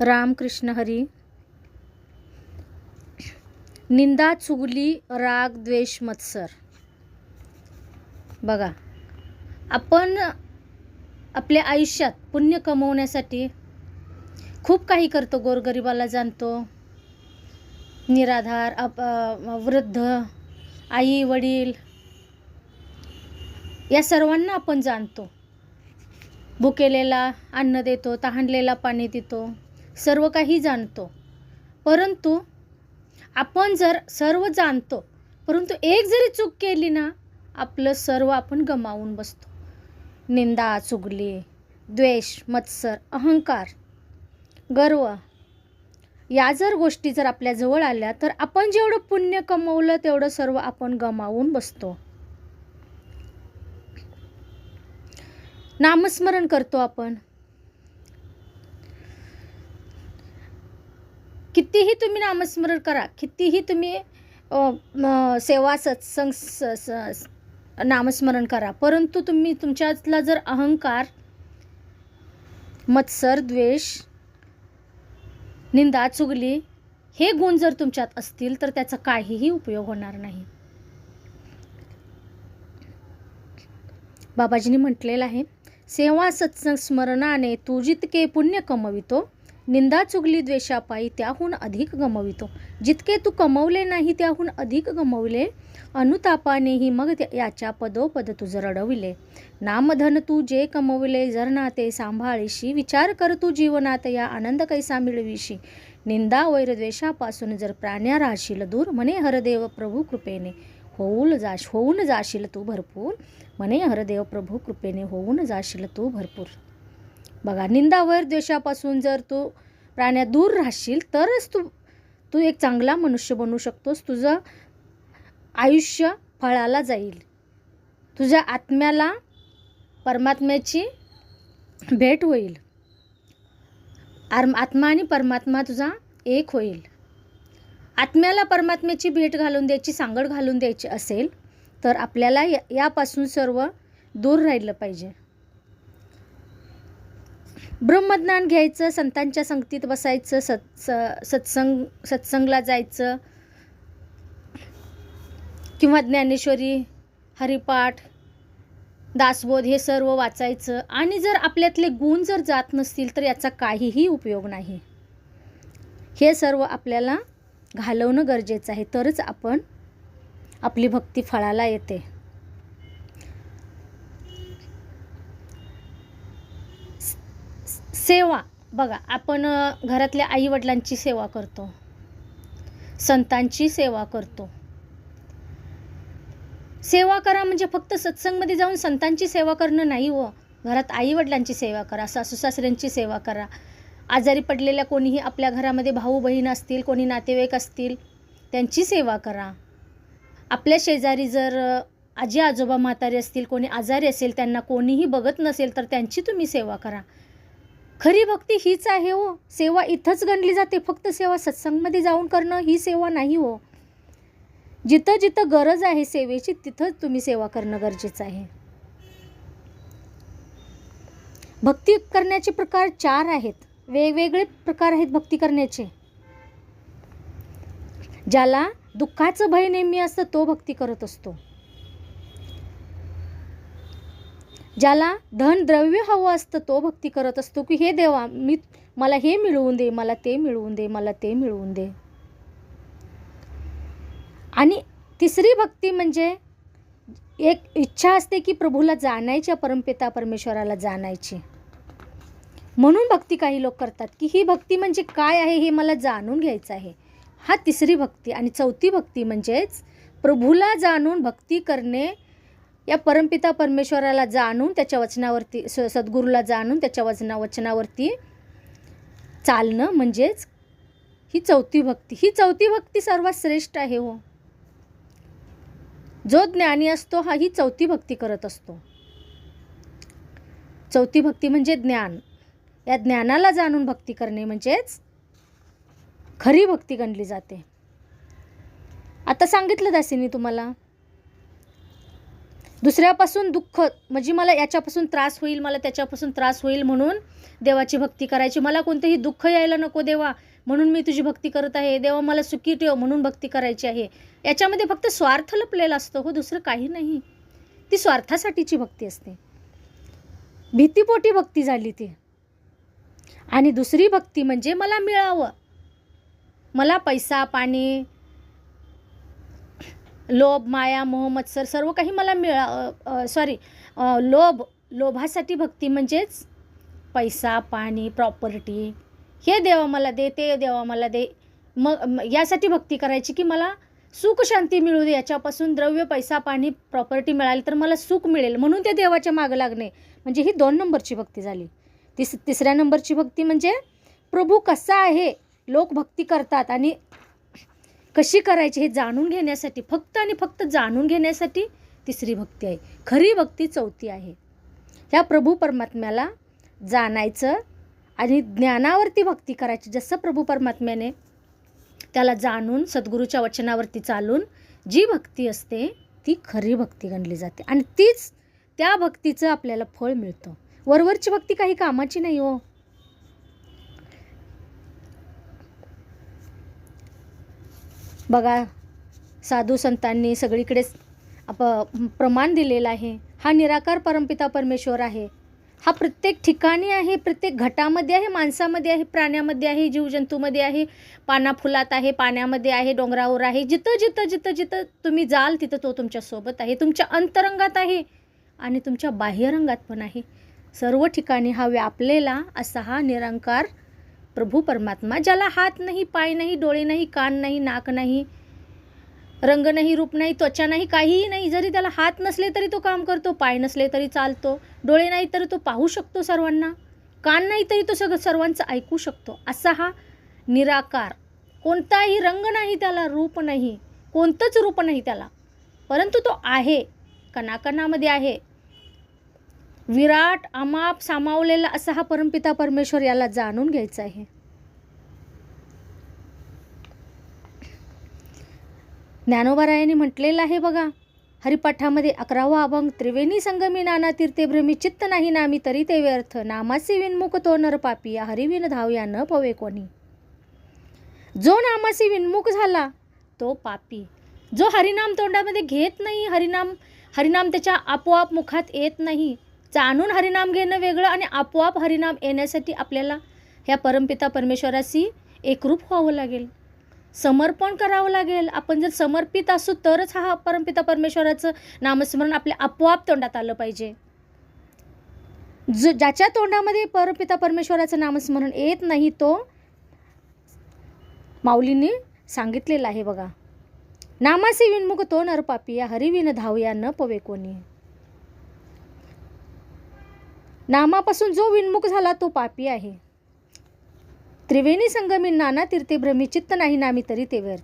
रामकृष्ण हरी. निंदा चुगली राग द्वेष मत्सर. बघा आपण आपल्या आयुष्यात पुण्य कमवण्यासाठी खूप काही करतो. गोरगरिबाला जाणतो. निराधार अप वृद्ध आई वडील या सर्वांना आपण जाणतो. भुकेलेला अन्न देतो तहानलेला पाणी देतो. सर्व काही जाणतो. परंतु आपण जर सर्व जाणतो परंतु एक जरी चूक केली ना आपलं सर्व आपण गमावून बसतो. निंदा चुगली द्वेष मत्सर अहंकार गर्व या जर गोष्टी जर आपल्याजवळ आल्या तर आपण जेवढं पुण्य कमवलं तेवढं सर्व आपण गमावून बसतो. नामस्मरण करतो आपण. कितीही तुम्ही नामस्मरण करा कितीही तुम्ही सेवा सत्संग स- स- नामस्मरण करा परंतु तुम्ही तुमच्यातला जर अहंकार मत्सर द्वेष निंदा चुगली हे गुण जर तुमच्यात असतील तर त्याचा काहीही उपयोग होणार नाही. बाबाजींनी म्हटलेलं आहे सेवा सत्संग स्मरणाने तू जितके पुण्य कमवितो निंदा चुगली द्वेषापायी त्याहून अधिक गमवितो. जितके तू कमवले नाही त्याहून अधिक गमवले. अनुतापानेही मग याच्या पदोपद तुझ रडविले. नामधन तू जे कमविले जर ना ते सांभाळीशी. विचार कर तू जीवनात या आनंद कैसा मिळविशी. निंदा वैर द्वेषापासून जर प्राण्या राहशील दूर म्हणे हरदेव प्रभू कृपेने. होऊन जाश होऊन जाशील तू भरपूर. म्हणे हरदेव प्रभू कृपेने होऊन जाशील तू भरपूर. बघा निंदा वैर द्वेषापासून जर तू प्राण्यात दूर राहशील तरच तू तू एक चांगला मनुष्य बनू शकतोस. तुझं आयुष्य फळाला जाईल. तुझ्या आत्म्याला परमात्म्याची भेट होईल. आर आत्मा आणि परमात्मा तुझा एक होईल. आत्म्याला परमात्म्याची भेट घालून द्यायची सांगड घालून द्यायची असेल तर आपल्याला या यापासून सर्व दूर राहिलं पाहिजे. ब्रह्मज्ञान घ्यायचं संतांच्या संगतीत बसायचं सत्स सत्संग सत्संगला जायचं किंवा ज्ञानेश्वरी हरिपाठ दासबोध हे सर्व वाचायचं. आणि जर आपल्यातले गुण जर जात नसतील तर याचा काहीही उपयोग नाही. हे सर्व आपल्याला घालवणं गरजेचं आहे. तरच आपण आपली भक्ती फळाला येते. सेवा. बघा आपण घरातल्या आईवडिलांची सेवा करतो. संतांची सेवा करतो. सेवा करा म्हणजे फक्त सत्संगमध्ये जाऊन संतांची सेवा करणं नाही हो. घरात आईवडिलांची सेवा करा सासू सासऱ्यांची सेवा करा. आजारी पडलेल्या कोणीही आपल्या घरामध्ये भाऊ बहीण असतील कोणी नातेवाईक असतील त्यांची सेवा करा. आपल्या शेजारी जर आजी आजोबा म्हातारे असतील कोणी आजारी असेल त्यांना कोणीही बघत नसेल तर त्यांची तुम्ही सेवा करा. खरी भक्ती हीच आहे हो. सेवा इथंच गणली जाते. फक्त सेवा सत्संगमध्ये जाऊन करणं ही सेवा नाही हो. जिथं जिथं गरज आहे सेवेची तिथंच तुम्ही सेवा करणं गरजेचं आहे. भक्ती करण्याचे प्रकार चार आहेत. वेगवेगळे प्रकार आहेत भक्ती करण्याचे. ज्याला दुःखाचं भय नेहमी असतं तो भक्ती करत असतो. ज्याला धन द्रव्य हवं असतं तो भक्ती करत असतो की हे देवा मी मला हे मिळवून दे मला ते मिळवून दे मला ते मिळवून दे. आणि तिसरी भक्ती म्हणजे एक इच्छा असते की प्रभूला जाणायच्या परमपिता परमेश्वराला जाणायची. म्हणून भक्ती काही लोक करतात की ही भक्ती म्हणजे काय आहे हे मला जाणून घ्यायचं आहे. हा तिसरी भक्ती आणि चौथी भक्ती म्हणजेच प्रभूला जाणून भक्ती करणे या परमपिता परमेश्वराला जाणून त्याच्या वचनावरती स सद्गुरूला जाणून त्याच्या वचना वचनावरती चालणं म्हणजेच ही चौथी भक्ती. ही चौथी भक्ती सर्वात श्रेष्ठ आहे हो. जो ज्ञानी असतो हा ही चौथी भक्ती करत असतो. चौथी भक्ती म्हणजे ज्ञान. या ज्ञानाला जाणून भक्ती करणे म्हणजेच खरी भक्ती गणली जाते. आता सांगितलं दासीनी तुम्हाला दुसऱ्यापासून दुःख म्हणजे मला याच्यापासून त्रास होईल मला त्याच्यापासून त्रास होईल म्हणून देवाची भक्ती करायची. मला कोणतंही दुःख यायला नको देवा म्हणून मी तुझी भक्ती करत आहे. देवा मला सुखी ठेव म्हणून भक्ती करायची आहे. याच्यामध्ये फक्त स्वार्थ लपलेला असतो हो दुसरं काही नाही. ती स्वार्थासाठीची भक्ती असते. भीतीपोटी भक्ती झाली ती. आणि दुसरी भक्ती म्हणजे मला मिळावं. मला पैसा पाणी लोभ माया मोह सर्व काही मला मिळा सॉरी लोभ लोभासाठी भक्ती म्हणजेच पैसा पाणी प्रॉपर्टी हे देवा मला दे ते देवा मला दे. मग यासाठी भक्ती करायची की मला सुख शांती मिळू दे. याच्यापासून द्रव्य पैसा पाणी प्रॉपर्टी मिळाली तर मला सुख मिळेल. म्हणून त्या देवाच्या मागं लागणे. म्हणजे ही दोन नंबरची भक्ती झाली. तिस तिसऱ्या नंबरची भक्ती म्हणजे प्रभू कसा आहे? लोक भक्ती करतात आणि कशी करायची हे जाणून घेण्यासाठी फक्त आणि फक्त जाणून घेण्यासाठी तिसरी भक्ती आहे. खरी भक्ती चौथी आहे. ह्या प्रभू परमात्म्याला जाणायचं आणि ज्ञानावरती भक्ती करायची जसं प्रभू परमात्म्याने त्याला जाणून सद्गुरूच्या वचनावरती चालून जी भक्ती असते ती खरी भक्ती गणली जाते. आणि तीच त्या भक्तीचं आपल्याला फळ मिळतं. वरवरची भक्ती काही कामाची नाही हो. बघा साधू संतांनी सगळीकडेच आप प्रमाण दिलेलं आहे. हा निराकार परमपिता परमेश्वर आहे. हा प्रत्येक ठिकाणी आहे प्रत्येक घटामध्ये आहे माणसामध्ये आहे प्राण्यामध्ये आहे जीवजंतूमध्ये आहे पानाफुलात आहे पाण्यामध्ये आहे डोंगरावर आहे. जिथं जिथं जिथं जिथं तुम्ही जाल तिथं तो तुमच्यासोबत आहे. तुमच्या अंतरंगात आहे आणि तुमच्या बाह्यरंगात पण आहे. सर्व ठिकाणी हा व्यापलेला असा हा निरंकार प्रभू परमात्मा ज्याला हात नाही पाय नाही डोळे नाही कान नाही नाक नाही रंग नाही रूप नाही त्वचा नाही काहीही नाही जरी त्याला हात नसले तरी तो काम करतो पाय नसले तरी चालतो डोळे नाही तरी तो पाहू शकतो सर्वांना कान नाही तरी तो सगळं सर्वांचं ऐकू शकतो. असा हा निराकार कोणताही रंग नाही त्याला रूप नाही कोणतंच रूप नाही त्याला परंतु तो आहे कणाकणामध्ये आहे. विराट अमाप सामावलेला असा हा परमपिता परमेश्वर याला जाणून घ्यायचा आहे. ज्ञानोबारायांनी म्हटलेलं आहे बघा हरिपाठामध्ये अकरावा अभंग त्रिवेणी संगमी नाना तीर्थे भ्रमी चित्त नाही नामी तरी ते व्यर्थ नामासी विनमुख तो नर पापी हरिविन धावया न पवे कोणी. जो नामासी विनमुख झाला तो पापी. जो हरिनाम तोंडामध्ये घेत नाही हरिनाम हरिनाम त्याच्या आपोआप मुखात येत नाही जाणून हरिनाम घेणं वेगळं आणि आपोआप हरिनाम येण्यासाठी आपल्याला ह्या परमपिता परमेश्वराशी एकरूप व्हावं लागेल. समर्पण करावं लागेल. आपण जर समर्पित असू तरच हा परमपिता परमेश्वराचं नामस्मरण आपल्या आपोआप तोंडात आलं पाहिजे. जो ज्याच्या तोंडामध्ये परमपिता परमेश्वराचं नामस्मरण येत नाही तो माऊलीने सांगितलेलं आहे बघा. नामासी विनमुख तो नर पापी या हरिविन धावया न पवे कोणी. नामापासून जो विनमुख झाला तो पापी आहे. त्रिवेणी संगमी नाना तीर्थे भ्रमी चित्त नाही नामी तरी ते व्यर्थ.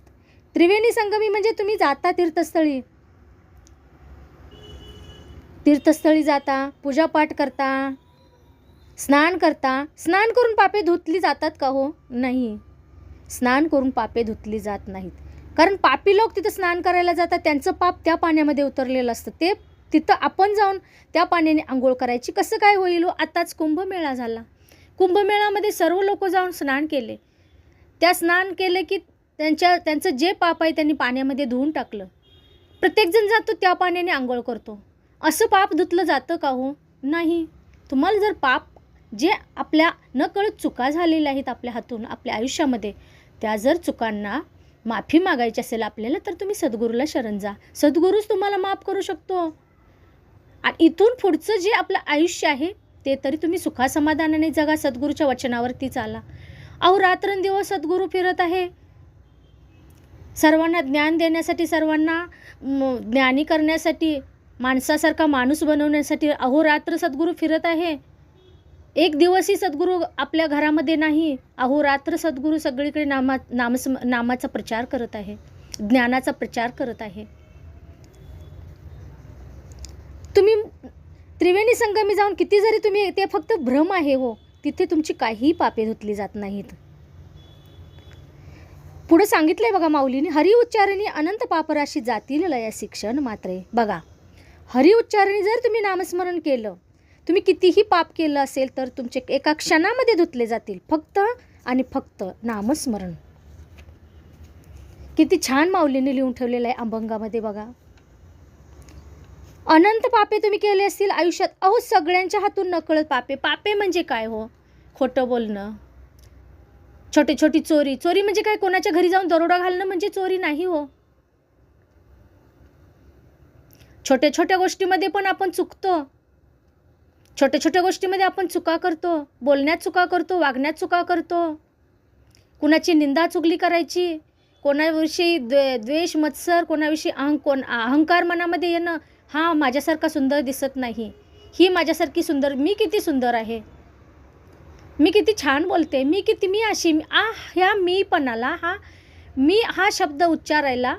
त्रिवेणी संगमी म्हणजे तुम्ही जाता तीर्थस्थळी. तीर्थस्थळी जाता पूजापाठ करता स्नान करता. स्नान करून पापे धुतली जातात का हो? नाही. स्नान करून पापे धुतली जात नाहीत. कारण पापी लोक तिथं स्नान करायला जातात त्यांचं पाप त्या पाण्यामध्ये उतरलेलं असतं. ते तिथं आपण जाऊन त्या पाण्याने आंघोळ करायची. कसं काय होईल हो? आताच कुंभमेळा झाला. कुंभमेळामध्ये सर्व लोक जाऊन स्नान केले. त्या स्नान केले की त्यांच्या त्यांचं जे पाप आहे त्यांनी पाण्यामध्ये धुवून टाकलं. प्रत्येकजण जातो त्या पाण्याने आंघोळ करतो. असं पाप धुतलं जातं का हो? नाही. तुम्हाला जर पाप जे आपल्या नकळत चुका झालेल्या आहेत आपल्या हातून आपल्या आयुष्यामध्ये त्या जर चुकांना माफी मागायची असेल आपल्याला तर तुम्ही सद्गुरूला शरण जा. सद्गुरूच तुम्हाला माफ करू शकतो. आणि इथून पुढचं जे आपलं आयुष्य आहे ते तरी तुम्ही सुखासमाधानाने जगा सद्गुरूच्या वचनावरती चाला. अहो रात्रंदिवस सद्गुरू फिरत आहे. सर्वांना ज्ञान देण्यासाठी सर्वांना म, ज्ञानी करण्यासाठी माणसासारखा माणूस बनवण्यासाठी अहोरात्र सद्गुरू फिरत आहे. एक दिवसही सद्गुरू आपल्या घरामध्ये नाही. अहोरात्र सद्गुरू सगळीकडे नामा नामस नामाचा प्रचार करत आहे. ज्ञानाचा प्रचार करत आहे. तुम्ही त्रिवेणी संगमी जाऊन किती जरी तुम्ही ते फक्त भ्रम आहे हो. तिथे तुमची काहीही पापे धुतली जात नाहीत. पुढे सांगितलंय बघा माऊलीने हरि उच्चारणी अनंत पापराशी जातील लया शिक्षण मात्रे. बघा हरिउच्चारणी जर तुम्ही नामस्मरण केलं तुम्ही कितीही पाप केलं असेल तर तुमचे एका क्षणामध्ये धुतले जातील फक्त आणि फक्त नामस्मरण. किती छान माऊलीने लिहून ठेवलेलं आहे अभंगामध्ये बघा. अनंत पापे तुम्ही केले असतील आयुष्यात. अहो सगळ्यांच्या हातून नकळत पापे. पापे म्हणजे काय हो? खोटं बोलणं. छोटी छोटी चोरी. चोरी म्हणजे काय? कोणाच्या घरी जाऊन दरोडा घालणं म्हणजे चोरी नाही हो. छोट्या छोट्या गोष्टीमध्ये पण आपण चुकतो. छोट्या छोट्या गोष्टीमध्ये आपण चुका करतो. बोलण्यात चुका करतो वागण्यात चुका करतो. कुणाची निंदा चुगली करायची कोणाविषयी द्वे द्वेष मत्सर कोणाविषयी अहं कोण अहंकार मनामध्ये येणं हा माझ्यासारखा सुंदर दिसत नाही. ही माझ्यासारखी सुंदर मी किती सुंदर आहे? मी किती छान बोलते मी किती मी अशी आ ह्या मीपणाला हा मी हा शब्द उच्चारायला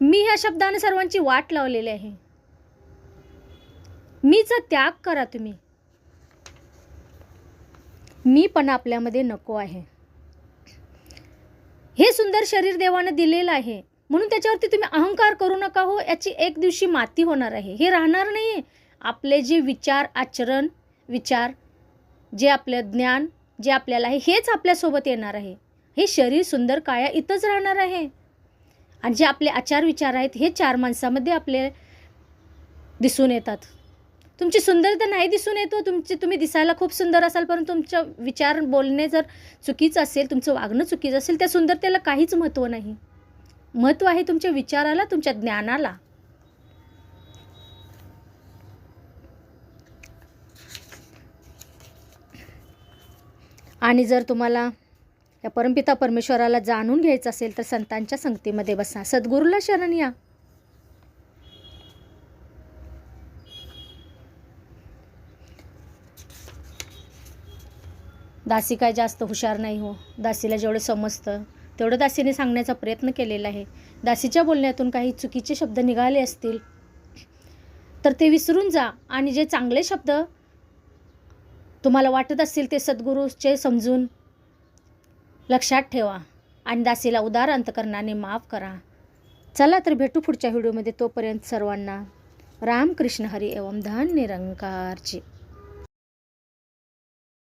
मी ह्या शब्दाने सर्वांची वाट लावलेली आहे. मीचा त्याग करा तुम्ही. मी पण आपल्यामध्ये नको आहे. हे सुंदर शरीर देवानं दिलेलं आहे. म्हणून त्याच्यावरती तुम्ही अहंकार करू नका हो याची एक दिवशी माती होणार आहे. हे राहणार नाही आपले जे विचार आचरण विचार जे आपलं ज्ञान जे आपल्याला आहे हेच आपल्यासोबत येणार आहे. हे शरीर सुंदर काया इथंच राहणार आहे. आणि जे आपले आचार विचार आहेत हे चार माणसामध्ये आपले दिसून येतात. तुमची सुंदरता नाही दिसून येतो हो. तुमची तुम्ही दिसायला खूप सुंदर असाल परंतु तुमचं विचार बोलणे जर चुकीचं असेल तुमचं वागणं चुकीचं असेल त्या सुंदरतेला काहीच महत्त्व नाही. महत्त्व आहे तुमच्या विचाराला तुमच्या ज्ञानाला. आणि जर तुम्हाला या परमपिता परमेश्वराला जाणून घ्यायचं असेल तर संतांच्या संगतीमध्ये बसा. सद्गुरूला शरण या. दासी काय जास्त हुशार नाही हो. दासीला जेवढं समजतं तेवढं दासीने सांगण्याचा प्रयत्न केलेला आहे. दासीच्या बोलण्यातून काही चुकीचे शब्द निघाले असतील तर ते विसरून जा आणि जे चांगले शब्द तुम्हाला वाटत असतील ते सद्गुरूचे समजून लक्षात ठेवा आणि दासीला उदार अंतकरणाने माफ करा. चला तर भेटू पुढच्या व्हिडिओमध्ये. तोपर्यंत सर्वांना रामकृष्ण हरी एवं धन निरंकारची